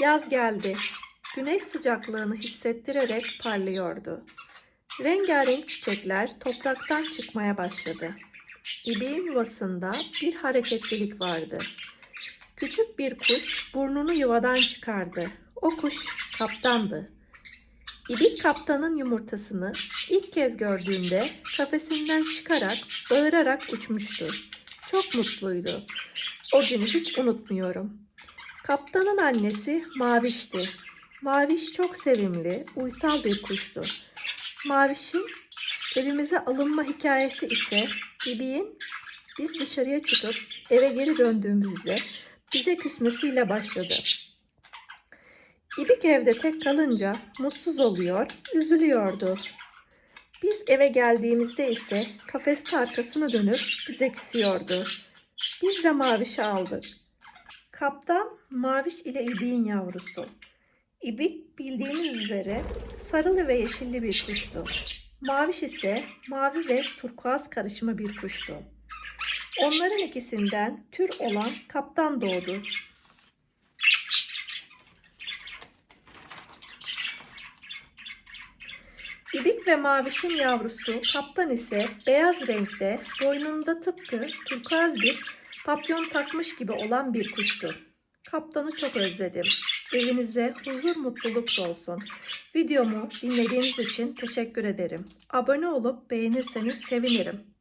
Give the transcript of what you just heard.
Yaz geldi. Güneş sıcaklığını hissettirerek parlıyordu. Rengarenk çiçekler topraktan çıkmaya başladı. İbiğin yuvasında bir hareketlilik vardı. Küçük bir kuş burnunu yuvadan çıkardı. O kuş kaptandı. İbik kaptanın yumurtasını ilk kez gördüğünde kafesinden çıkarak bağırarak uçmuştu. Çok mutluydu. O günü hiç unutmuyorum. Kaptanın annesi Maviş'ti. Maviş çok sevimli, uysal bir kuştu. Maviş'in evimize alınma hikayesi ise İbik'in biz dışarıya çıkıp eve geri döndüğümüzde bize küsmesiyle başladı. İbik evde tek kalınca mutsuz oluyor, üzülüyordu. Biz eve geldiğimizde ise kafeste arkasını dönüp bize küsüyordu. Biz de Maviş'i aldık. Kaptan Maviş ile İbik'in yavrusu. İbik bildiğiniz üzere sarılı ve yeşilli bir kuştu. Maviş ise mavi ve turkuaz karışımı bir kuştu. Onların ikisinden tür olan kaptan doğdu. İbik ve mavişin yavrusu kaptan ise beyaz renkte boynunda tıpkı turkuaz bir papyon takmış gibi olan bir kuştu. Kaptanı çok özledim. Evinize huzur mutluluk olsun. Videomu dinlediğiniz için teşekkür ederim. Abone olup beğenirseniz sevinirim.